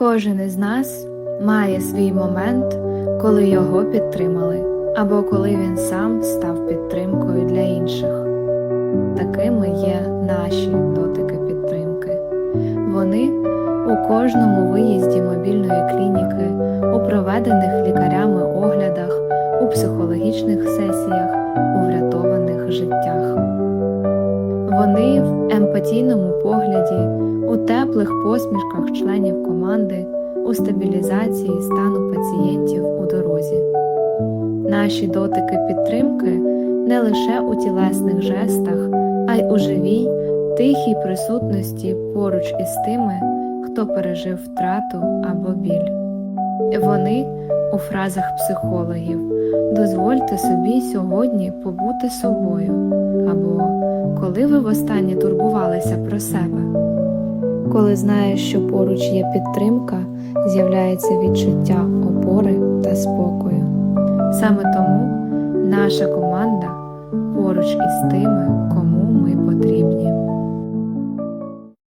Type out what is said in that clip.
Кожен із нас має свій момент, коли його підтримали, або коли він сам став підтримкою для інших. Такими є наші дотики підтримки. Вони у кожному виїзді мобільної клініки, у проведених лікарями оглядах, у психологічних сесіях, у врятованих життях. Вони в емпатійному погляді, у теплих посмішках членів команди, у стабілізації стану пацієнтів у дорозі. Наші дотики підтримки не лише у тілесних жестах, а й у живій, тихій присутності поруч із тими, хто пережив втрату або біль. Вони у фразах психологів дозвольте собі сьогодні побути собою або коли ви востаннє турбувалися про себе. Коли знаєш, що поруч є підтримка, з'являється відчуття опори та спокою. Саме тому наша команда поруч із тими,